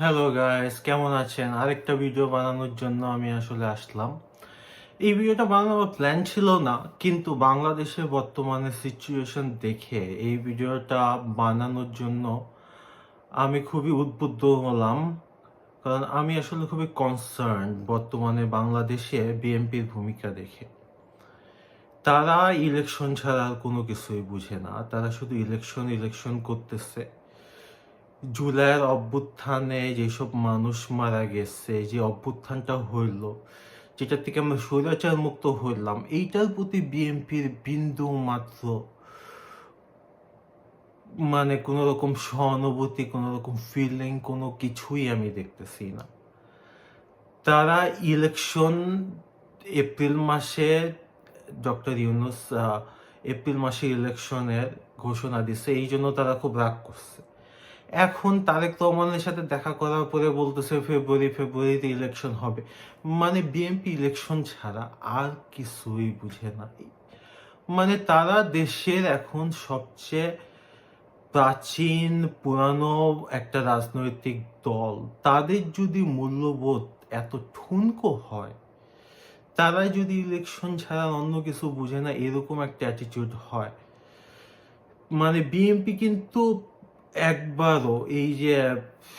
Hello guys কেমন আছেন? আরেকটা ভিডিও বানানোর জন্য আমি আসলে আসলাম। এই ভিডিওটা বানানোর প্ল্যান ছিল না, কিন্তু বাংলাদেশের বর্তমানে সিচুয়েশন দেখে এই ভিডিওটা বানানোর জন্য আমি খুবই উদ্বুদ্ধ হলাম। কারণ আমি আসলে খুবই কনসার্ন বর্তমানে বাংলাদেশে বিএনপির ভূমিকা দেখে। তারা ইলেকশন ছাড়া আর কোনো কিছুই বুঝে না। তারা শুধু ইলেকশন ইলেকশন করতেছে। জুলাইয়ের অভ্যুত্থানে যেসব মানুষ মারা গেছে, যে অভ্যুত্থানটা হইল যেটা থেকে আমরা স্বৈরাচার মুক্ত হইলাম, এইটার প্রতি বিএনপির বিন্দু মাত্র মানে কোনো রকম সহানুভূতি, কোনো রকম ফিলিং কোনো কিছুই আমি দেখতেছি না। তারা ইলেকশন এপ্রিল মাসে, ডক্টর ইউনুস এপ্রিল মাসে ইলেকশনের ঘোষণা দিছে, এই জন্য তারা খুব রাগ করছে। এখন তারেক রহমানের সাথে দেখা করার পরে বলতেছে ফেব্রুয়ারি, ফেব্রুয়ারিতে ইলেকশন হবে। মানে বিএনপি ইলেকশন ছাড়া আর কিছুই বুঝে না। মানে তারা দেশের এখন সবচেয়ে প্রাচীন, পুরানো একটা রাজনৈতিক দল। তাদের যদি মূল্যবোধ এত ঠুনকো হয় তারা যদি ইলেকশন ছাড়া অন্য কিছু বুঝে না, এরকম একটা অ্যাটিটিউড হয়। মানে বিএনপি কিন্তু একবারও এই যে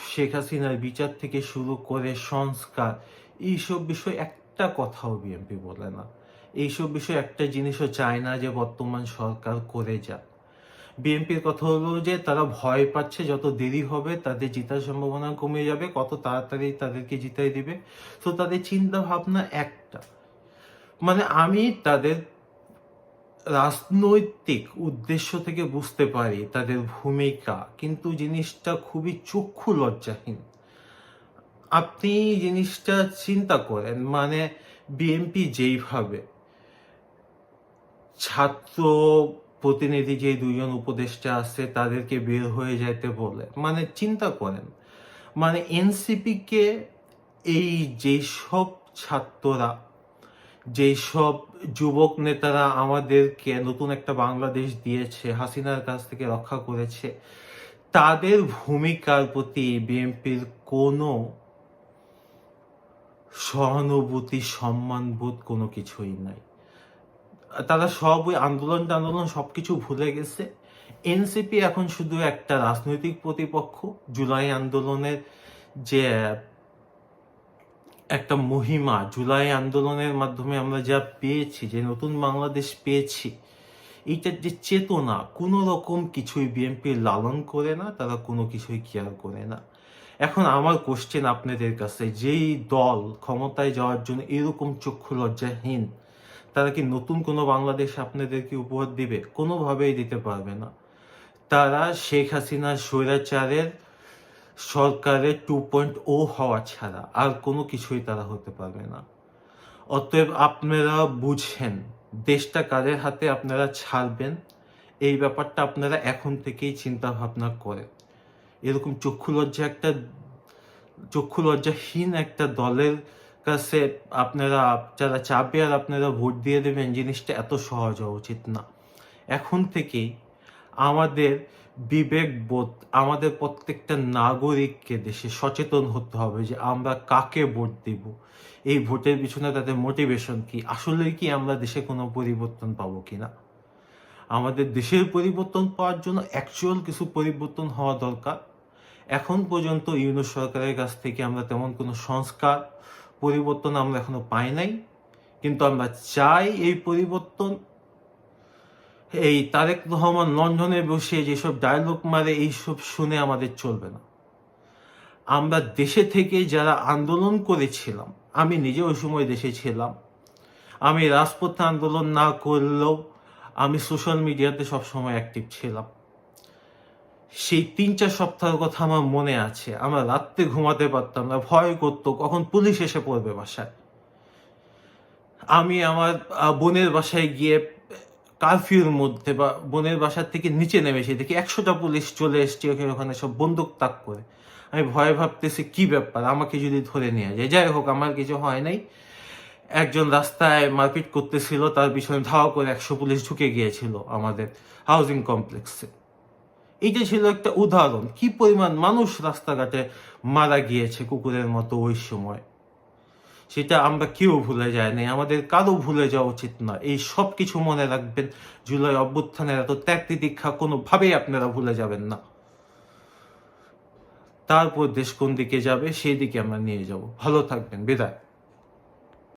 শেখ হাসিনার বিচার থেকে শুরু করে সংস্কার, এইসব বিষয় একটা কথাও বিএনপি বলে না। এইসব বিষয় একটা জিনিসও চায় না যে বর্তমান সরকার করে যাক। বিএনপির কথা হলো যে তারা ভয় পাচ্ছে যত দেরি হবে তাদের জিতার সম্ভাবনা কমে যাবে, কত তাড়াতাড়ি তাদেরকে জিতাই দিবে। তো তাদের চিন্তা ভাবনা একটা। মানে আমি তাদের রাজনৈতিক উদ্দেশ্য থেকে বুঝতে পারি তাদের ভূমিকা, কিন্তু জিনিসটা খুবই চক্ষু লজ্জাহীন। আপনি জিনিসটা চিন্তা করেন মানে বিএনপি যেইভাবে ছাত্র প্রতিনিধি যে দুজন উপদেষ্টা আছে তাদেরকে বের হয়ে যাইতে বলে মানে চিন্তা করেন। মানে এনসিপি কে এই যেসব ছাত্ররা যেসব যুবক নেতারা আমাদেরকে নতুন একটা বাংলাদেশ দিয়েছে, হাসিনার কাছ থেকে রক্ষা করেছে, তাদের ভূমিকার প্রতি বিএনপির কোনো সহানুভূতি সম্মানবোধ কোনো কিছুই নাই। তারা সব ওই আন্দোলন টান্দোলন সবকিছু ভুলে গেছে। এনসিপি এখন শুধু একটা রাজনৈতিক প্রতিপক্ষ, জুলাই আন্দোলনের যে একটা মহিমা, জুলাই আন্দোলনের মাধ্যমে আমরা যা পেয়েছি, যে নতুন বাংলাদেশ পেয়েছি, এইটার যে চেতনা, কোনো রকম কিছুই বিএনপি লালন করে না, তারা কোনো কিছুই কেয়ার করে না। এখন আমার কোশ্চেন আপনাদের কাছে, যেই দল ক্ষমতায় যাওয়ার জন্য এরকম চক্ষু লজ্জাহীন, তারা কি নতুন কোনো বাংলাদেশ আপনাদেরকে উপহার দিবে? কোনোভাবেই দিতে পারবে না। তারা শেখ হাসিনার স্বৈরাচারের সরকারের টু পয়েন্ট ও হওয়া ছাড়া আর কোনো কিছুই তারা হতে পারবে না। অতএব আপনারা বুঝেন, দেশটা কাদের হাতে আপনারা ছাড়বেন, এই ব্যাপারটা আপনারা এখন থেকেই চিন্তা ভাবনা করেন। এরকম চক্ষু লজ্জা একটা, চক্ষু লজ্জাহীন একটা দলের কাছে আপনারা, যারা চাপে আর আপনারা ভোট দিয়ে দেবেন, জিনিসটা এত সহজ হওয়া উচিত না। এখন থেকেই আমাদের বিবেকবোধ আমাদের প্রত্যেকটা নাগরিককে দেশে সচেতন হতে হবে যে আমরা কাকে ভোট দিব। এই ভোটের পিছনে তাদের মোটিভেশন কি? আসলে কি আমরা দেশে কোনো পরিবর্তন পাবো কি না? আমাদের দেশের পরিবর্তন পাওয়ার জন্য অ্যাকচুয়াল কিছু পরিবর্তন হওয়া দরকার। এখন পর্যন্ত ইউনুস সরকারের কাছ থেকে আমরা তেমন কোনো সংস্কার, পরিবর্তন আমরা এখনও পাই নাই। কিন্তু আমরা চাই এই পরিবর্তন এই তারেক রহমান লন্ডনে বসে যেসব ডায়লগ মারে, এইসব শুনে আমাদের চলবে না। আমরা দেশে থেকে যারা আন্দোলন করেছিলাম, আমি নিজে ওই সময় দেশে ছিলাম। আমি রাজপথে আন্দোলন না করলেও আমি সোশ্যাল মিডিয়াতে সবসময় অ্যাক্টিভ ছিলাম। সেই তিন চার সপ্তাহের কথা আমার মনে আছে। আমরা রাত্রে ঘুমাতে পারতাম না, ভয় করতো, কখন পুলিশ এসে পড়বে বাসায়। আমি আমার বোনের বাসায় গিয়ে কারফিউর মধ্যে বা বোনের বাসার থেকে নিচে নেমেছি দেখি একশোটা পুলিশ চলে এসছে ওখানে সব বন্দুক তাক করে। আমি ভয় ভাবতেছি, কি ব্যাপার? আমাকে যদি ধরে নিয়ে যায়। যাই হোক, আমার কিছু হয় নাই। একজন রাস্তায় মারপিট করতেছিল, তার পিছনে ধাওয়া করে একশো পুলিশ ঢুকে গিয়েছিল আমাদের হাউজিং কমপ্লেক্সে এটা ছিল একটা উদাহরণ। কি পরিমাণ মানুষ রাস্তাঘাটে মারা গিয়েছে কুকুরের মতো ওই সময়? সেটা আমরা কেউ ভুলে যায়নি আমাদের কারও ভুলে যাওয়া উচিত না এই সব কিছু মনে রাখবেন। জুলাই অভ্যুত্থানের এত ত্যাগ দীক্ষা কোনোভাবেই আপনারা ভুলে যাবেন না। তারপর দেশ কোন দিকে যাবে, সেই দিকে আমরা নিয়ে যাব। ভালো থাকবেন। বিদায়।